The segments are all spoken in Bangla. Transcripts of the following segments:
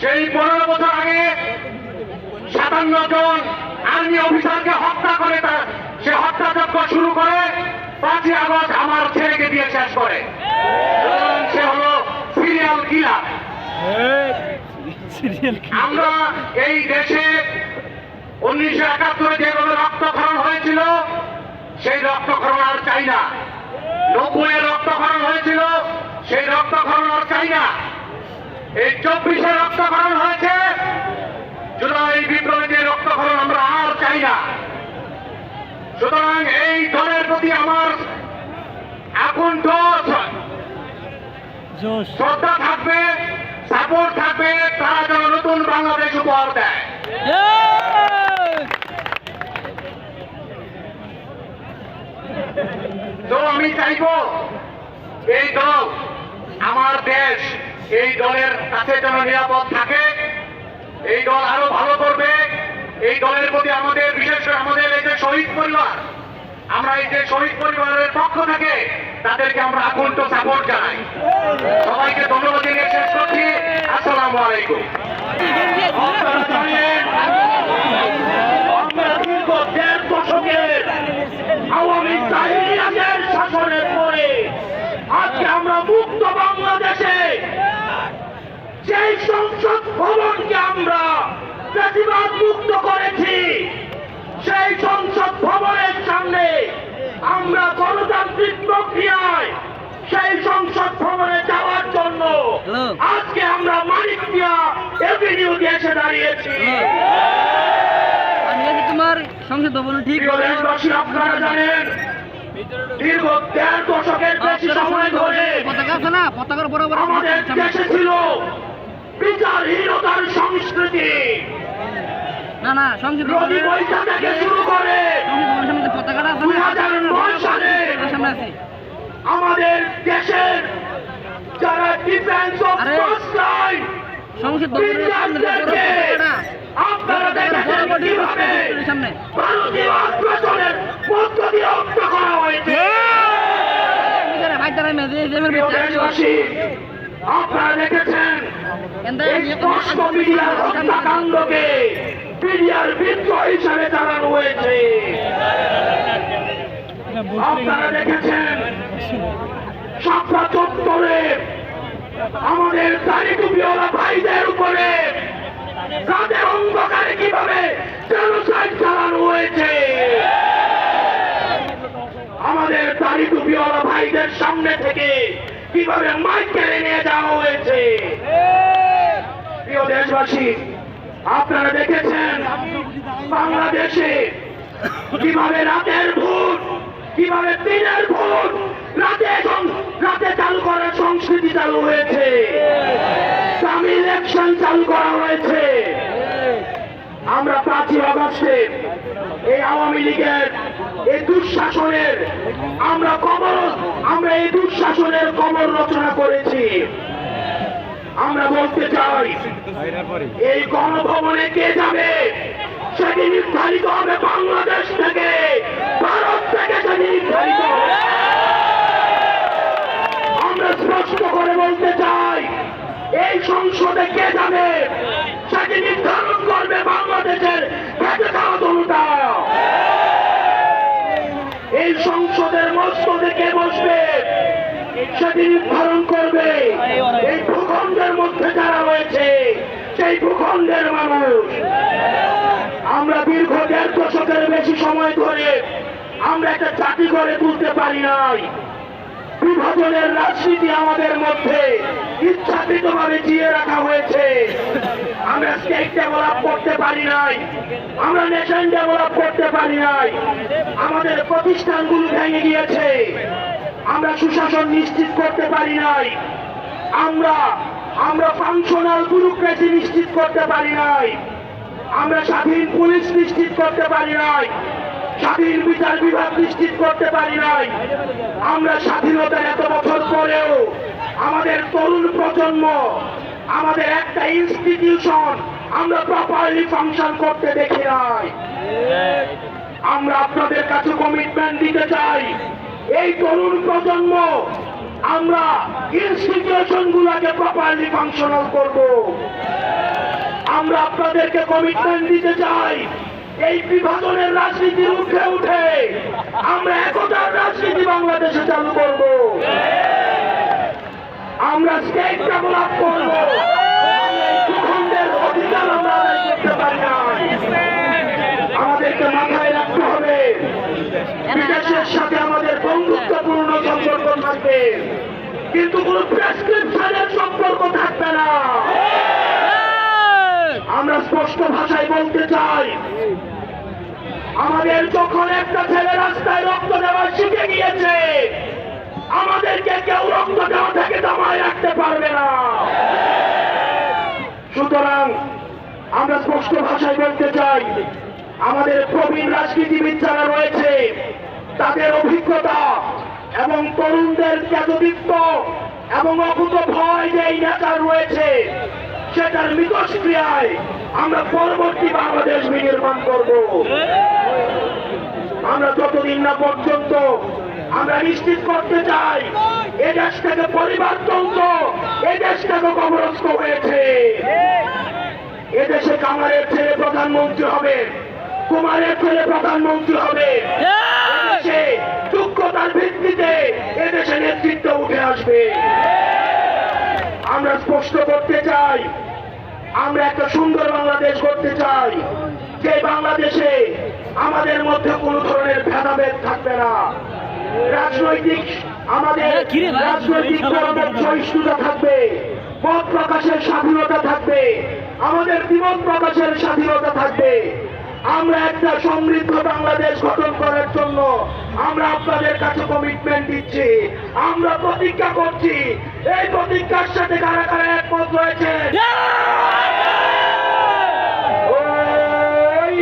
সেই পনেরো বছর আগে সাতান্ন জন আর্মি অফিসারকে হত্যা করে তার সে হত্যাযজ্ঞ শুরু করে পাঁচই আগস্ট আমার ছেলেকে দিয়ে শেষ করে। সে হলো সিরিয়াল কিলার। আমরা এই দেশে উনিশশো একাত্তরে যেভাবে রক্তক্ষরণ হয়েছিল, সেই রক্তক্ষরণ আর চাই না নব্বই রক্তক্ষরণ হয়েছিল সেই রক্তক্ষরণ আর চাই না এই চব্বিশে রক্তক্ষরণ হয়েছে। জুলাই বিপ্লবে যে রক্তক্ষরণ আমরা আর চাই না। সুতরাং এই দলের প্রতি আমার জোশ। শ্রদ্ধা থাকবে সাপোর্ট থাকবে তারা যেন নতুন বাংলাদেশ উপহার দেয়। তো আমি চাইব এই দল আমার দেশ এই দলের কাছে যেন নিরাপদ থাকে, এই দল আরও ভালো করবে, এই দলের প্রতি আমাদের, বিশেষ করে আমাদের এই যে শহীদ পরিবার, আমরা এই যে শহীদ পরিবারের পক্ষ থেকে তাদেরকে আমরা আকুণ্ঠ সাপোর্ট জানাই। সবাইকে ধন্যবাদ জানিয়ে শেষ করছি। আসসালামু আলাইকুম আপনারা জানেন, আমরা দীর্ঘ দেড় দশকের আওয়ামী তাহিরিয়াদের শাসনের পরে আজকে আমরা মুক্ত বাংলাদেশে সেই সংসদ ভবনকে আমরা প্রতিবাদ মুক্ত করেছি সেই সংসদ ভবনের সামনে আমরা গণতান্ত্রিক প্রক্রিয়ায় সেই সংসদ ভবনে যাওয়ার জন্য আজকে আমরা মানিক দিয়া এভিনিউ এসে দাঁড়িয়েছি। তোমার সংসদ ভবন ঠিক আপনারা জানেন দীর্ঘ দেড় দশকের বেশি সময় ধরে পতাকা পতাকার বড় আমাদের দেশে ছিল বিচারহীনতার সংস্কৃতি। না না সংসদ রবি ভবনের থেকে শুরু করে দুই হাজার নয় সালে আমাদের দেশের যারা ডিফেন্স অফ। ফার্স্ট লাইন আপনারা দেখেছেন কীভাবে ভারতীয় আগ্রাসনের করা হয়েছে। আপনারা মিডিয়ার হত্যাকাণ্ডকে মিডিয়ার বিদ্রোহ হিসাবে চালানো হয়েছে আপনারা দেখেছেন সাতটা চত্বরে আমাদের দাড়ি টুপিওয়ালা ভাইদের উপরে রাতের অন্ধকারে কীভাবে জেনোসাইড চালানো হয়েছে আমাদের দাড়ি টুপিওয়ালা ভাইদের সামনে থেকে কীভাবে মাইক কেড়ে নিয়ে যাওয়া হয়েছে দেশবাসী, আপনারা দেখেছেন বাংলাদেশে কীভাবে রাতের ভোট, কীভাবে দিনের ভোট, রাতে রাতে চালু করার সংস্কৃতি চালু হয়েছে। দামি ইলেকশন চালু করা হয়েছে। আমরা পাঁচই আগস্টে এই আওয়ামী লীগের এই দুঃশাসনের আমরা কবর, আমরা এই দুঃশাসনের কবর রচনা করেছি। আমরা বলতে চাই, এই গণভবনে কে যাবে? সেটি নির্ধারিত হবে বাংলাদেশ থেকে, ভারত থেকে সেটি নির্ধারিত হবে। আমরা স্পষ্ট করে বলতে চাই, এই সংসদে কে যাবে? সেটি নির্ধারণ করবে বাংলাদেশের খেতে খাওয়া জনতা। এই সংসদের মস্তদে কে বসবে? সেটি নির্ধারণ করবে। এই ভূখণ্ডের মধ্যে যারা রয়েছে, সেই ভূখণ্ডের মানুষ। আমরা দীর্ঘ দেড় দশকের বেশি সময় ধরে আমরা একটা জাতি করে তুলতে পারি নাই। বিভাজনের রাজনীতি আমাদের মধ্যে ইচ্ছাকৃতভাবে জিয়ে রাখা হয়েছে। আমরা স্টেট ডেভেলপ করতে পারি নাই। আমরা নেশন ডেভেলপ করতে পারি নাই। আমাদের প্রতিষ্ঠানগুলো ভেঙে গিয়েছে। আমরা সুশাসন নিশ্চিত করতে পারি নাই। আমরা আমরা ফাংশনাল ব্যুরোক্রেসি নিশ্চিত করতে পারি নাই। আমরা স্বাধীন পুলিশ নিশ্চিত করতে পারি নাই। স্বাধীন বিচার বিভাগ নিশ্চিত করতে পারি নাই। আমরা স্বাধীনতার এত বছর পরেও আমাদের তরুণ প্রজন্ম, আমাদের একটা ইনস্টিটিউশন আমরা প্রপারলি ফাংশন করতে দেখি নাই। আমরা আপনাদের কাছে কমিটমেন্ট দিতে চাই। এই তরুণ প্রজন্ম, আমরা ইনস্টিটিউশন গুলাকে প্রপারলি ফাংশনাল করব। আমরা আপনাদেরকে কমিটমেন্ট দিতে চাই, এই বিভাজনের রাজনীতির উঠে উঠে আমরা একতার রাজনীতি বাংলাদেশে চালু করব। আমরা স্টেট ডেভেলপ করব। অধিকার আমরা করতে পারি না আমাদেরকে মাথায় বিদেশের সাথে আমাদের বন্ধুত্বপূর্ণ সম্পর্ক থাকবে। কিন্তু কোন প্রেসক্রিপশনের সম্পর্ক থাকবে না। আমরা স্পষ্ট ভাষায় বলতে চাই, আমাদের যখন একটা ছেলে রাস্তায় রক্ত দেওয়া শিখে গিয়েছে, আমাদেরকে কেউ রক্ত দেওয়া থেকে দামায় রাখতে পারবে না। সুতরাং আমরা স্পষ্ট ভাষায় বলতে চাই, আমাদের প্রবীণ রাজনীতিবিদ যারা রয়েছে তাদের অভিজ্ঞতা এবং তরুণদের জ্ঞাতদীপ্ত এবং অকুত ভয় যে এই নেতার রয়েছে, সেটার মিতস্ক্রিয়ায় আমরা পরবর্তী বাংলাদেশ বিনির্মাণ করব। আমরা যতদিন না পর্যন্ত আমরা নিশ্চিত করতে চাই, এ দেশ থেকে পরিবারতন্ত্র এ দেশ থেকে কবরস্থ হয়েছে। এদেশে কামারের ছেলে প্রধানমন্ত্রী হবে, কুমারের ছেলে প্রধানমন্ত্রী হবে। এদেশে যোগ্যতার ভিত্তিতে এদেশে নেতৃত্ব উঠে আসবে। আমরা স্পষ্ট করতে চাই আমরা একটা সুন্দর বাংলাদেশ করতে চাই যে বাংলাদেশে আমাদের মধ্যে কোনো ধরনের ভেদাভেদ থাকবে না। রাজনৈতিক আমাদের রাজনৈতিক দলদের সহিষ্ণুতা থাকবে মত প্রকাশের স্বাধীনতা থাকবে আমাদের বিমত প্রকাশের স্বাধীনতা থাকবে। আমরা একটা সমৃদ্ধ বাংলাদেশ গঠন করার জন্য আমরা আপনাদের কাছে কমিটমেন্ট দিচ্ছি। আমরা প্রতিজ্ঞা করছি এই প্রতিজ্ঞার সাথে কারা কারা একমত রয়েছে?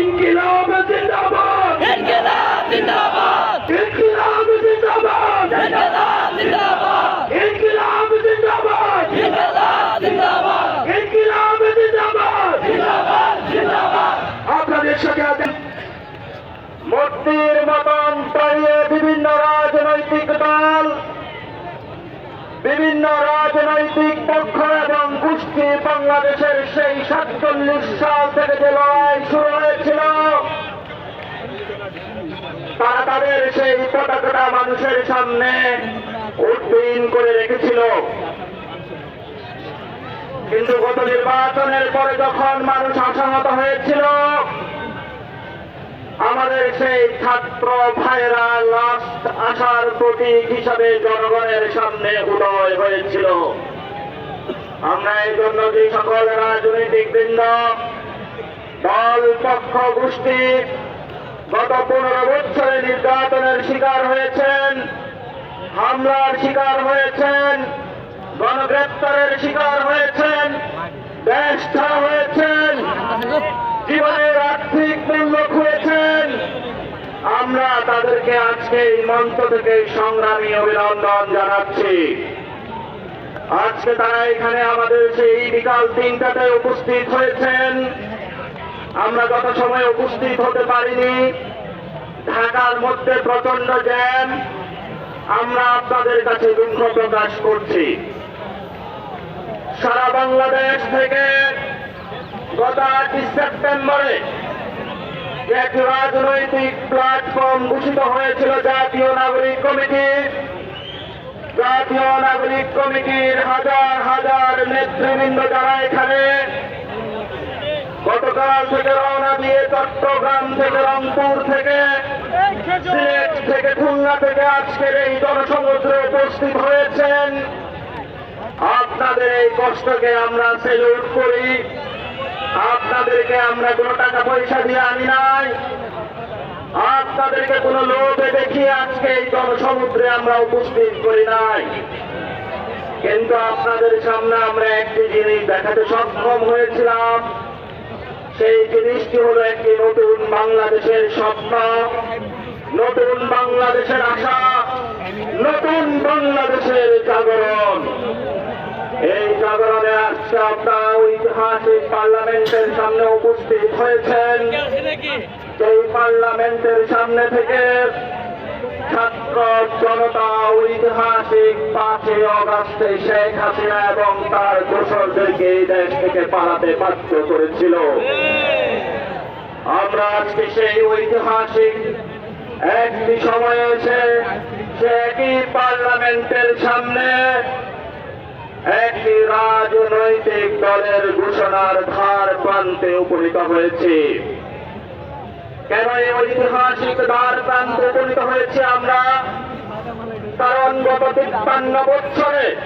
ইনকিলাব জিন্দাবাদ ইনকিলাব জিন্দাবাদ ইনকিলাব জিন্দাবাদ ইনকিলাব জিন্দাবাদ ইনকিলাব জিন্দাবাদ ইনকিলাব জিন্দাবাদ ইনকিলাব জিন্দাবাদ জিন্দাবাদ জিন্দাবাদ আপনাদের সাথে আছেন মূর্তির মতন দাঁড়িয়ে বিভিন্ন রাজনৈতিক দল বিভিন্ন রাজনৈতিক পক্ষ এবং গোষ্ঠী বাংলাদেশের সেই সাতচল্লিশ সাল থেকে যে লড়াই শুরু হয়েছিল, তারা তাদের সেই পতাকাটা মানুষের সামনে উড্ডীন করে রেখেছিল। কিন্তু গত নির্বাচনের পরে যখন মানুষ আশাহত হয়েছিল, আমাদের সেই ছাত্র ভাইরা লাস্ট আশার প্রতীক হিসাবে জনগণের সামনে উদয় হয়েছিল। আমরা এই জন্য যে সকল রাজনৈতিক বৃন্দ দল পক্ষ গোষ্ঠী গত পনেরো বছরে নির্যাতনের শিকার হয়েছেন, হামলার শিকার হয়েছেন, গণগ্রেপ্তারের শিকার হয়েছেন ছাড়া হয়েছেন জীবনের আর্থিক মূল্য খুঁড়েছেন আমরা তাদেরকে আজকে এই মঞ্চ থেকে সংগ্রামী অভিনন্দন জানাচ্ছি। আজকে তারা এখানে আমাদের সেই বিকাল তিনটাতে উপস্থিত হয়েছেন। আমরা যত সময় উপস্থিত হতে পারিনি, ঢাকার মধ্যে প্রচণ্ড জ্যাম, আমরা আপনাদের কাছে দুঃখ প্রকাশ করছি। সারা বাংলাদেশ থেকে গত আটই সেপ্টেম্বরে এক রাজনৈতিক প্ল্যাটফর্ম ঘোষিত হয়েছিল জাতীয় নাগরিক কমিটি। জাতীয় নাগরিক কমিটির হাজার হাজার নেতৃবৃন্দ যারা এখানে গতকাল থেকে রওনা দিয়ে চট্টগ্রাম থেকে রংপুর থেকে, সিলেট থেকে, খুলনা থেকে আজকের এই জনসমুদ্রে উপস্থিত হয়েছেন। আপনাদের এই কষ্টকে আমরা সেলুট করি। আপনাদেরকে আমরা কোনো টাকা পয়সা দিয়ে আনি নাই। আপনাদেরকে কোনো লোভে দেখিয়ে আজকে এই জনসমুদ্রে আমরা উপস্থিত করি নাই। কিন্তু আপনাদের সামনে আমরা একটি জিনিস দেখাতে সক্ষম হয়েছিলাম। সেই জিনিসটি হলো একটি নতুন বাংলাদেশের স্বপ্ন, নতুন বাংলাদেশের আশা, নতুন বাংলাদেশের জাগরণ। এই জাগরণে আজকে আপনারা ঐতিহাসিক পার্লামেন্টের সামনে উপস্থিত হয়েছেন। সেই পার্লামেন্টের সামনে থেকে ছাত্র জনতা ঐতিহাসিক পাঁচই অগাস্টে শেখ হাসিনা এবং তার দোসরদেরকে এই দেশ থেকে পালাতে বাধ্য করেছিল। আমরা আজকে সেই ঐতিহাসিক একটি সময় এসে সে একই পার্লামেন্টের সামনে একটি রাজনৈতিক দলের ঘোষণার ধার প্রান্তে উপনীত হয়েছে। কেন এই ঐতিহাসিক দ্বার প্রান্তে উপনীত হয়েছে আমরা? কারণ গত তিপ্পান্ন বছরে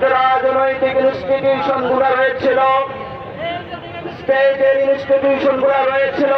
রাজনৈতিক ইনস্টিটিউশনগুলো রয়েছিল স্টেটের ইনস্টিটিউশনগুলো রয়েছিল,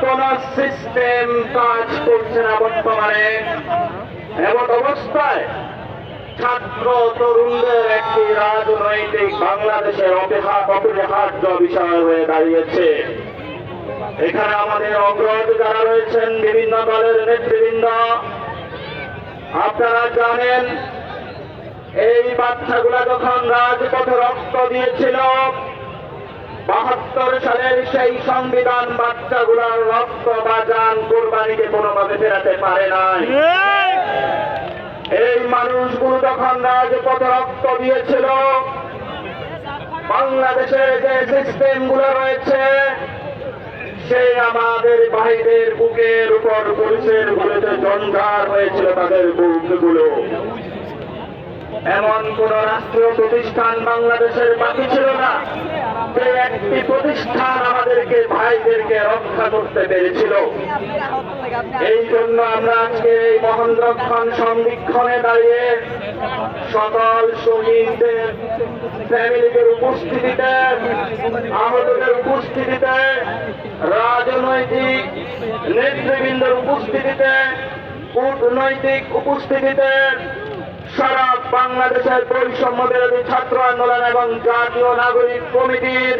কোন সিস্টেম কাজ করছে না বর্তমানে। এমন অবস্থায় ছাত্র তরুণদের একটি রাজনৈতিক বাংলাদেশের অপেহা- অপরিহার্য বিষয় হয়ে দাঁড়িয়েছে। এখানে আমাদের অগ্রজ যারা রয়েছেন বিভিন্ন দলের নেতৃবৃন্দ, আপনারা জানেন এই বাচ্চাগুলা যখন রাজপথে রক্ত দিয়েছিল, বাহাত্তর সালের সেই সংবিধান বাচ্চাগুলার রক্ত বা যান কোরবানিকে কোনোভাবে ফেরাতে পারে নাই। এই মানুষগুলো যখন রাজপথে রক্ত দিয়েছিল, বাংলাদেশের যে সিস্টেমগুলো রয়েছে সেই আমাদের ভাইদের বুকের উপর পুলিশের গুলোতে জঞ্জার হয়েছিল তাদের বুকগুলো। এমন কোন রাষ্ট্রীয় প্রতিষ্ঠান বাংলাদেশের বাকি ছিল না। যে একটি প্রতিষ্ঠান আমাদেরকে ভাইদেরকে রক্ষা করতে পেরেছিল। এই জন্য আমরা আজকে এই মহেন্দ্রক্ষণ সংরক্ষণে দাঁড়িয়ে সকল শহীদদের, ফ্যামিলিদের উপস্থিতিতে, আহতদের উপস্থিতিতে, রাজনৈতিক নেতৃবৃন্দের উপস্থিতিতে, কূটনৈতিক উপস্থিতিতে সারা বাংলাদেশের বৈষম্য বিরোধী ছাত্র আন্দোলন এবং জাতীয় নাগরিক কমিটির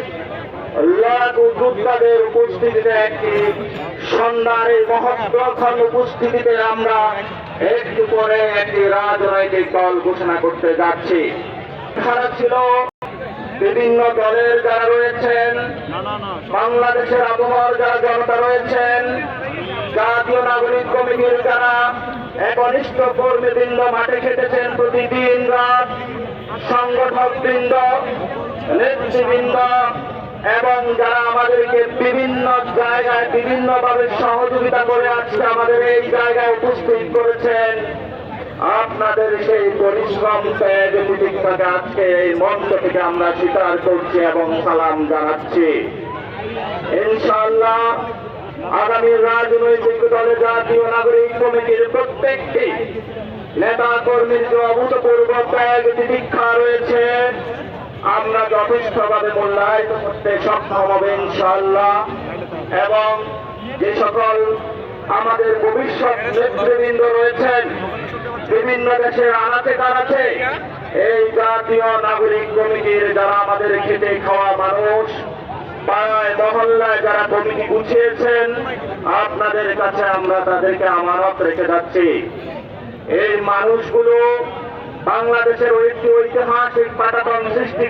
লড়াকু যোদ্ধাদের উপস্থিতিতে একটি সন্ধ্যার এই মহত্বক্ষণ উপস্থিতিতে আমরা একটু পরে একটি রাজনৈতিক দল ঘোষণা করতে যাচ্ছি। খারাপ ছিল বিভিন্ন দলের যারা রয়েছেন, বাংলাদেশের আবহাওয়ার যারা জনতা রয়েছেন, জাতীয় নাগরিক কমিটির যারা একনিষ্ঠ কর্মীবৃন্দ মাঠে খেটেছেন প্রতিদিন রাত। সংগঠক বৃন্দ, নেতৃবৃন্দ, এবং যারা আমাদেরকে বিভিন্ন জায়গায়, বিভিন্নভাবে সহযোগিতা করে আজকে আমাদের এই জায়গায় উপস্থিত করেছেন, আপনাদের সেই পরিশ্রম ত্যাগ প্রতীক্ষাকে আজকে এই মঞ্চ থেকে আমরা স্বীকার করছি এবং সালাম জানাচ্ছি। ইনশাআল্লাহ আগামী রাজনৈতিক দলে জাতীয় নাগরিক কমিটির প্রত্যেকটি নেতা কর্মীর যে অভূতপূর্ব ত্যাগ দীক্ষা রয়েছে। আমরা যথেষ্টভাবে মূল্যায়িত করতে সক্ষম হবে ইনশাআল্লাহ। এবং যে সকল আমাদের ভবিষ্যৎ নেতৃবৃন্দ রয়েছেন, বিভিন্ন দেশের আনাচে কানাচে এই জাতীয় নাগরিক কমিটির যারা আমাদের খেটে খাওয়া মানুষ পাড়ায়, মহল্লায় যারা কমিটি গুছিয়েছেন, আপনাদের কাছে আমরা তাদেরকে আমানত রেখে যাচ্ছি। এই মানুষগুলো বাংলাদেশের ঐতিহাসিক পাটাতন সৃষ্টি